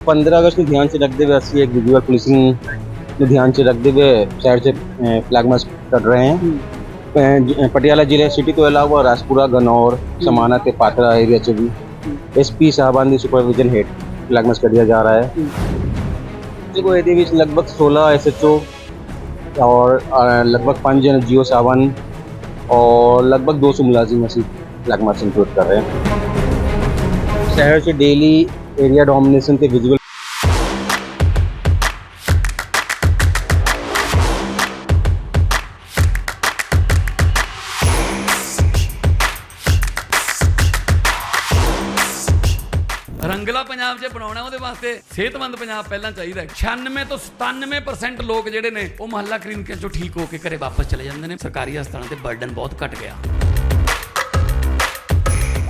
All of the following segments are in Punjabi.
15 ਅਗਸਤ ਨੂੰ ਧਿਆਨ 'ਚ ਰੱਖਦੇ ਹੋਏ ਅਸੀਂ ਇੱਕ ਵਿਜ਼ੂਅਲ ਪੁਲਿਸਿੰਗ ਨੂੰ ਧਿਆਨ 'ਚ ਰੱਖਦੇ ਹੋਏ ਸ਼ਹਿਰ 'ਚ ਫਲੈਗ ਮਾਰਚ ਕਰ ਰਹੇ ਹਾਂ ਅਹ ਜ- ਪਟਿਆਲਾ ਜ਼ਿਲ੍ਹੇ ਸਿਟੀ ਤੋਂ ਇਲਾਵਾ ਰਾਜਪੁਰਾ ਗਨੌਰ ਸਮਾਣਾ ਤੇ ਪਾਤਰਾ ਏਰੀਆ 'ਚ ਵੀ ਐਸਪੀ ਸਾਹਿਬਾਨ ਦੀ ਸੁਪਰਵਿਜ਼ਨ ਹੇਠ ਫਲੈਗ ਮਾਰਚ ਕੱਢਿਆ ਜਾ ਰਿਹਾ ਹੈ ਦੇਖੋ ਇਹਦੇ ਵਿੱਚ ਲਗਭਗ 16 ਐਸਐਚਓ ਔਰ ਅਹ, ਲਗਭਗ 5 ਜਨ ਜੀਓ ਸਾਹਿਬਾਨ ਔਰ ਲਗਭਗ 200 ਮੁਲਾਜ਼ਮ ਅਸੀਂ ਫਲੈਗ ਮਾਰਚ ਇੰਕਲੂਡ ਕਰ ਰਹੇ ਹਾਂ ਸ਼ਹਿਰ 'ਚ ਡੇਲੀ ਏਰੀਆ ਡੋਮੀਨੇਸ਼ਨ ਤੇ ਵਿਜ਼ੂਅਲ ਰੰਗਲਾ ਪੰਜਾਬ ਜੇ ਬਣਾਉਣਾ ਉਹਦੇ ਵਾਸਤੇ ਸਿਹਤਮੰਦ ਪੰਜਾਬ ਪਹਿਲਾਂ ਚਾਹੀਦਾ ਹੈ। 96 ਤੋਂ 97% ਲੋਕ ਜਿਹੜੇ ਨੇ ਉਹ ਮੁਹੱਲਾ ਕਲੀਨਿਕਾਂ ਚੋਂ ਠੀਕ ਹੋ ਕੇ ਘਰੇ ਵਾਪਸ ਚਲੇ ਜਾਂਦੇ ਨੇ। ਸਰਕਾਰੀ ਹਸਪਤਾਲਾਂ ਤੇ ਬਰਡਨ ਬਹੁਤ ਘਟ ਗਿਆ।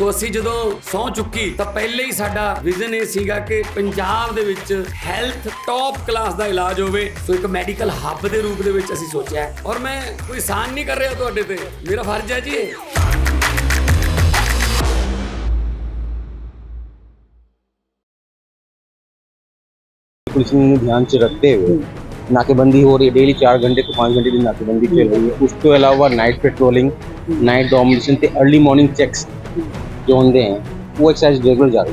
ਸੋ ਅਸੀਂ ਜਦੋਂ ਸੌ ਚੁੱਕੀ ਤਾਂ ਪਹਿਲੇ ਹੀ ਸਾਡਾ ਵਿਜ਼ਨ ਇਹ ਸੀਗਾ ਕਿ ਪੰਜਾਬ ਦੇ ਵਿੱਚ ਹੈਲਥ ਟੌਪ ਕਲਾਸ ਦਾ ਇਲਾਜ ਹੋਵੇ। ਸੋ ਇੱਕ ਮੈਡੀਕਲ ਹੱਬ ਦੇ ਰੂਪ ਦੇ ਵਿੱਚ ਅਸੀਂ ਸੋਚਿਆ ਔਰ ਮੈਂ ਕੋਈ ਸਾਨ ਨਹੀਂ ਕਰ ਰਿਹਾ ਤੁਹਾਡੇ ਤੇ। ਮੇਰਾ ਫਰਜ਼ ਹੈ ਜੀ ਇਹ। पुलिस ने ध्यान से रखते हुए नाकेबंदी हो रही है डेली चार घंटे को पाँच घंटे की नाकेबंदी चल रही है उसके अलावा night patrolling night domination early morning checks morning checks हैं ਉਹ ਐਕਸਰਸਾਈਜ਼ ਰੈਗੂਲਰ ਜਾ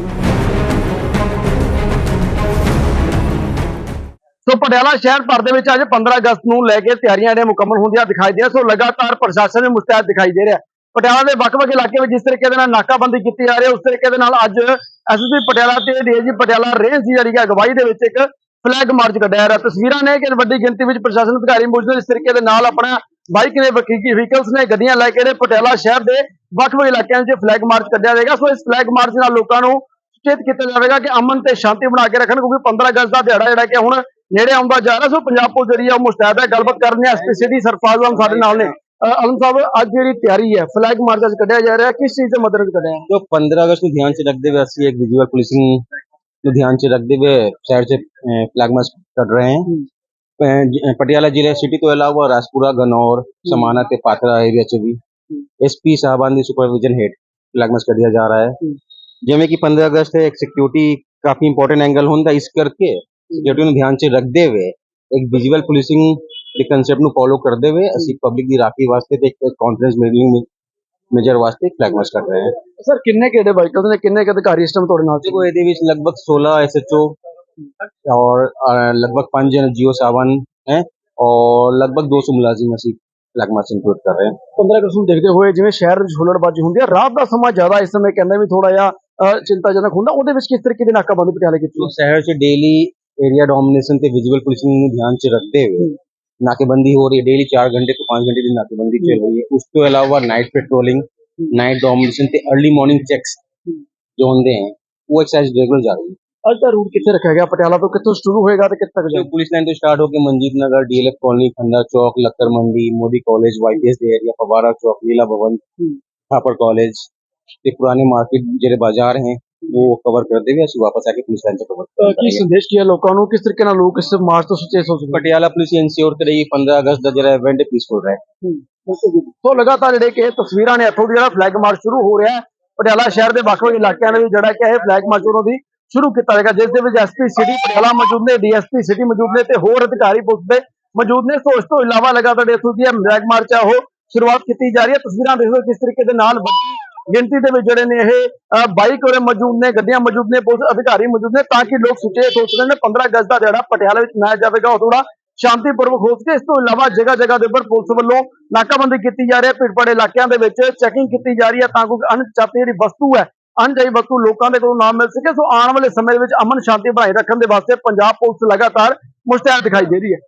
ਸੋ ਪਟਿਆਲਾ ਸ਼ਹਿਰ ਭਰ ਦੇ ਵਿੱਚ ਅੱਜ 15 ਅਗਸਤ ਨੂੰ ਲੈ ਕੇ ਤਿਆਰੀਆਂ ਜਿਹੜੀਆਂ ਮੁਕੰਮਲ ਹੁੰਦੀਆਂ ਦਿਖਾਈ ਦੇ ਸੋ ਲਗਾਤਾਰ ਪ੍ਰਸ਼ਾਸਨ ਵੀ ਮੁਸਤੈਦ ਦਿਖਾਈ ਦੇ ਰਿਹਾ। ਪਟਿਆਲਾ ਦੇ ਵੱਖ-ਵੱਖ ਇਲਾਕੇ ਵਿੱਚ ਜਿਸ ਤਰੀਕੇ ਦੇ ਨਾਲ ਨਾਕਾਬੰਦੀ ਕੀਤੀ ਜਾ ਰਹੀ ਹੈ, ਉਸ ਤਰੀਕੇ ਦੇ ਨਾਲ ਅੱਜ ਐਸਐਸਪੀ ਪਟਿਆਲਾ ਤੇ ਡੀਏਜੀ ਪਟਿਆਲਾ ਰੇਂਜ ਦੀ ਜਿਹੜੀ ਹੈ ਅਗਵਾਈ ਦੇ ਵਿੱਚ ਇੱਕ ਫਲੈਗ ਮਾਰਚ ਕੱਢਿਆ ਜਾ ਰਿਹਾ। ਤਸਵੀਰਾਂ ਨੇ ਕਿ ਵੱਡੀ ਗਿਣਤੀ ਵਿੱਚ ਪ੍ਰਸ਼ਾਸਨ ਅਧਿਕਾਰੀ ਮੌਜੂਦ ਨੇ ਇਸ ਤਰੀਕੇ ਦੇ ਨਾਲ ਆਪਣਾ ਬਾਈਕ ਨੇ ਵਹੀਕਲਸ ਨੇ, ਗੱਡੀਆਂ ਲੈ ਕੇ ਜਿਹੜੇ ਪਟਿਆਲਾ ਸ਼ਹਿਰ ਦੇ ਵੱਖ-ਵੱਖ ਇਲਾਕਿਆਂ ਵਿੱਚ ਫਲੈਗ ਮਾਰਚ ਕੱਢਿਆ ਜਾਏਗਾ। ਸੋ ਇਸ ਫਲੈਗ ਮਾਰਚ ਨਾਲ ਲੋਕਾਂ ਨੂੰ ਸੁਚੇਤ ਕੀਤਾ ਜਾਵੇਗਾ ਕਿ ਅਮਨ ਤੇ ਸ਼ਾਂਤੀ ਬਣਾ ਕੇ ਰੱਖਣ ਕਿਉਂਕਿ 15 ਅਗਸਤ ਦਾ ਦਿਹਾੜਾ ਜਿਹੜਾ ਕਿ ਹੁਣ ਨੇੜੇ ਆਉਂਦਾ ਜਾ ਰਿਹਾ। ਸੋ ਪੰਜਾਬ ਪੁਲਿਸ ਜਿਹੜੀ ਆ ਉਹ ਮੁਸਤੈਦ ਹੈ। ਗੱਲਬਾਤ ਕਰਨੀ ਹੈ ਐਸਪੀ ਸਿਟੀ ਸਰਫਰਾਜ਼ ਆਲਮ ਸਾਡੇ ਨਾਲ ਨੇ। ਅਹ ਆਲਮ ਸਾਹਿਬ ਅੱਜ ਜਿਹੜੀ ਤਿਆਰੀ ਹੈ ਫਲੈਗ ਮਾਰਚ ਅੱਜ ਕੱਢਿਆ ਜਾ ਰਿਹਾ। ਕਿਸ ਚੀਜ਼ ਦੇ ਮਦਦ ਕੱਢਿਆ? ਜੋ 15 ਅਗਸਤ ਨੂੰ ਧਿਆਨ 'ਚ ਰੱਖਦੇ ਹੋਏ ਅਸੀਂ ਇੱਕ ਵਿਜ਼ੂਅਲ ਪੁਲਿਸਿੰਗ ਨੂੰ ਧਿਆਨ 'ਚ ਰੱਖਦੇ ਹੋਏ ਸ਼ਹਿਰ 'ਚ ਫਲੈਗ ਮਾਰਚ ਕਰ ਰਹੇ ਹਾਂ। ਅਹ ਜ- ਪਟਿਆਲਾ ਜ਼ਿਲ੍ਹੇ ਸਿਟੀ ਤੋਂ ਇਲਾਵਾ ਰਾਜਪੁਰਾ ਗਨੌਰ ਸਮਾਣਾ ਤੇ ਪਾਤਰਾ ਏਰੀਆ 'ਚ ਵੀ। ਐਸਪੀ ਸਾਹਿਬਾਨ ਦੀ ਸੁਪਰਵਿਜ਼ਨ ਹੇਠ ਲਾਗਮਸ ਕੱਢਿਆ ਜਾ ਰਿਹਾ ਹੈ। ਜਿਵੇਂ ਕਿ 15 ਅਗਸਤ ਹੈ ਇੱਕ ਸਿਕਿਉਰਿਟੀ ਕਾਫੀ ਇੰਪੋਰਟੈਂਟ ਐਂਗਲ ਹੁੰਦਾ ਇਸ ਕਰਕੇ ਸਿਕਿਉਰਿਟੀ ਨੂੰ ਧਿਆਨ 'ਚ ਰੱਖਦੇ ਹੋਏ ਇੱਕ ਵਿਜ਼ੂਅਲ ਪੁਲਿਸਿੰਗ ਦੇ ਕਨਸੈਪਟ ਨੂੰ ਫੋਲੋ ਕਰਦੇ ਹੋਏ ਅਸੀਂ ਪਬਲਿਕ ਦੀ ਰਾਖੀ ਵਾਸਤੇ ਤੇ ਇੱਕ ਕਾਨਫਰੰਸ ਮੀਟਿੰਗ ਮੇਜਰ ਵਾਸਤੇ ਫਲੈਗਮਾਰਚ ਕਰ ਰਹੇ ਹਾਂ। ਸਰ ਕਿੰਨੇ ਕਿਹੜੇ ਵਾਹੀਕਲ ਨੇ ਕਿੰਨੇ ਕਿ ਅਧਿਕਾਰੀ ਇਸ ਟਾਈਮ ਤੁਹਾਡੇ ਨਾਲ ਦੇਖੋ ਇਹਦੇ ਵਿੱਚ ਲਗਭਗ 16 ਐਸਐਚਓ ਔਰ ਲਗਭਗ 5 ਜਨ ਜੀਓ ਸਾਵਨ ਹੈ ਔਰ ਲਗਭਗ 200 ਮੁਲਾਜ਼ਮ ਅਸੀਂ ਲਗਮਾ ਸਿੰਘ ਟੂਰ ਕਰ ਰਹੇ ਹਾਂ। 15 ਅਗਸਤ ਨੂੰ ਦੇਖਦੇ ਹੋਏ ਜਿਵੇਂ ਸ਼ਹਿਰ ਵਿੱਚ ਹੁਲੜਬਾਜ਼ੀ ਹੁੰਦੀ ਹੈ ਰਾਤ ਦਾ ਸਮਾਂ ਜ਼ਿਆਦਾ ਇਸ ਸਮੇਂ ਕਹਿੰਦੇ ਵੀ ਥੋੜਾ ਜਿਹਾ ਚਿੰਤਾਜਨਕ ਹੁੰਦਾ ਉਹਦੇ ਵਿੱਚ ਕਿਸ ਤਰੀਕੇ ਦੇ ਨਾਕਾਬੰਦੀ ਪਟਿਆਲੇ ਕੀਤੀ ਸ਼ਹਿਰ 'ਚ ਡੇਲੀ ਏਰੀਆ ਡੋਮੀਨੇਸ਼ਨ ਤੇ ਵਿਜ਼ੂਅਲ ਪੁਲਿਸਿੰਗ ਨੂੰ ਧਿਆਨ 'ਚ ਰੱਖਦੇ ਹੋਏ ਨਾਕੇਬੰਦੀ ਹੋ ਰਹੀ ਹੈ ਡੇਲੀ 4 ਘੰਟੇ ਤੋਂ 5 ਘੰਟੇ ਦੀ ਨਾਕੇਬੰਦੀ ਚੱਲ ਰਹੀ ਹੈ। ਉਸ ਤੋਂ ਇਲਾਵਾ ਨਾਈਟ ਪੈਟਰੋਲਿੰਗ ਨਾਈਟ ਡੋਮੀਨੇਸ਼ਨ ਤੇ अर्ਲੀ ਮਾਰਨਿੰਗ ਚੈਕਸ ਜੋ ਹੁੰਦੇ ਹਨ ਉਹ ਐਕਸਰਸਾਈਜ਼ ਰੈਗੂਲਰ ਜਾ ਰਹੀ ਹੈ। ਅੱਜ ਦਾ ਰੂਟ ਕਿੱਥੇ ਰੱਖਿਆ ਗਿਆ ਪਟਿਆਲਾ ਤੋਂ ਕਿੱਥੋਂ ਸ਼ੁਰੂ ਹੋਏਗਾ ਤੇ ਕਿੱਥੇ ਤੱਕ जो ਜਾਏਗਾ पुलिस लाइन तो स्टार्ट होकर Manjeet Nagar DLF colony Khanda Chowk Lakkar Mandi Modi college YPS area Fawara Chowk Leela भवन थापर कॉलेज ये पुराने मार्केट ਜਿਹੜੇ ਬਾਜ਼ਾਰ हैं वो कवर करते हुए ਅਸੀਂ ਵਾਪਸ आके पुलिस लाइन से कवर ਅਹ, ਕੀ ਸੰਦੇਸ਼ ਕੀ ਹੈ ਲੋਕਾਂ ਨੂੰ ਕਿਸ ਤਰੀਕੇ ਨਾਲ ਲੋਕ ਇਸ ਮਾਰਚ ਤੋਂ ਸੁਚੇਤ ਹੋ ਸਕਣ ਪਟਿਆਲਾ ਪੁਲਿਸ ਇਨਸ਼ੋਰ ਕਰੇਗੀ 15 ਅਗਸਤ ਦਾ ਜਿਹੜਾ ਇਵੈਂਟ ਪੀਸਫੁਲ ਰਹੇ ਸੋ ਲਗਾਤਾਰ ਜਿਹੜੇ ਕਿ ਇਹ ਤਸਵੀਰਾਂ ਨੇ ਇੱਥੋਂ ਦੀ ਜਿਹੜਾ ਫਲੈਗ ਮਾਰਚ ਸ਼ੁਰੂ ਹੋ ਰਿਹਾ ਹੈ ਪਟਿਆਲਾ ਸ਼ਹਿਰ ਦੇ ਵੱਖ-ਵੱਖ ਇਲਾਕਿਆਂ ਦੇ ਵਿੱਚ ਜਿਹੜਾ ਕਿ ਇਹ ਫਲੈਗ ਮਾਰਚ ਉਹਨਾਂ ਦੀ ਸ਼ੁਰੂ ਕੀਤਾ ਜਾਏਗਾ, ਜਿਸ ਦੇ ਵਿੱਚ ਐਸਪੀ ਸਿਟੀ ਪਟਿਆਲਾ ਮੌਜੂਦ ਨੇ ਡੀਐਸਪੀ ਸਿਟੀ ਮੌਜੂਦ ਨੇ ਤੇ ਹੋਰ ਅਧਿਕਾਰੀ ਪੁਲਿਸ ਦੇ ਮੌਜੂਦ ਨੇ। ਸੋ ਇਸ ਤੋਂ ਇਲਾਵਾ ਲਗਾਤਾਰ ਇੱਥੋਂ ਦੀ ਇਹ ਫਲੈਗ ਮਾਰਚ ਹੈ ਉਹ ਸ਼ੁਰੂਆਤ ਕੀਤੀ ਜਾ ਰਹੀ ਹੈ। ਤਸਵੀਰਾਂ ਦੇਖੋ ਕਿਸ ਤਰੀਕੇ ਦੇ ਨਾਲ ਵੱਡੀ ਗਿਣਤੀ ਦੇ ਵਿੱਚ ਜਿਹੜੇ ਨੇ ਇਹ ਬਾਈਕ ਔਰ ਮੌਜੂਦ ਨੇ, ਗੱਡੀਆਂ ਮੌਜੂਦ ਨੇ, ਪੁਲਿਸ ਅਧਿਕਾਰੀ ਮੌਜੂਦ ਨੇ, ਤਾਂ ਕਿ ਲੋਕ ਸੁਚੇਤ ਹੋ ਸਕਣ। 15 ਅਗਸਤ ਦਾ ਜਿਹੜਾ ਪਟਿਆਲਾ ਵਿੱਚ ਮਨਾਇਆ ਜਾਵੇਗਾ, ਉਹ ਥੋੜਾ ਸ਼ਾਂਤੀਪੂਰਵਕ ਹੋ ਸਕੇ। ਇਸ ਤੋਂ ਇਲਾਵਾ ਜਗ੍ਹਾ ਜਗ੍ਹਾ ਦੇ ਉੱਪਰ ਪੁਲਿਸ ਵੱਲੋਂ ਨਾਕਾਬੰਦੀ ਕੀਤੀ ਜਾ ਰਹੀ ਹੈ। ਭੀੜਪਾੜੇ ਇਲਾਕਿਆਂ ਦੇ ਵਿੱਚ ਚੈਕਿੰਗ ਕੀਤੀ ਜਾ ਰਹੀ ਹੈ, ਤਾਂ ਕੋਈ ਅਣਚਾਤੀ ਜਿਹੜੀ ਵਸਤੂ ਹੈ ਅਣਜਾਈ ਵਸਤੂ ਲੋਕਾਂ ਦੇ ਕੋਲੋਂ ਨਾ ਮਿਲ ਸਕੇ, ਸੋ ਆਉਣ ਵਾਲੇ ਸਮੇਂ ਦੇ ਵਿੱਚ ਅਮਨ ਸ਼ਾਂਤੀ ਬਣਾਈ ਰੱਖਣ ਦੇ ਵਾਸਤੇ ਪੰਜਾਬ ਪੁਲਿਸ ਲਗਾਤਾਰ ਮੁਸ਼ਤੈਦ ਦਿਖਾਈ ਦੇ ਰਹੀ ਹੈ।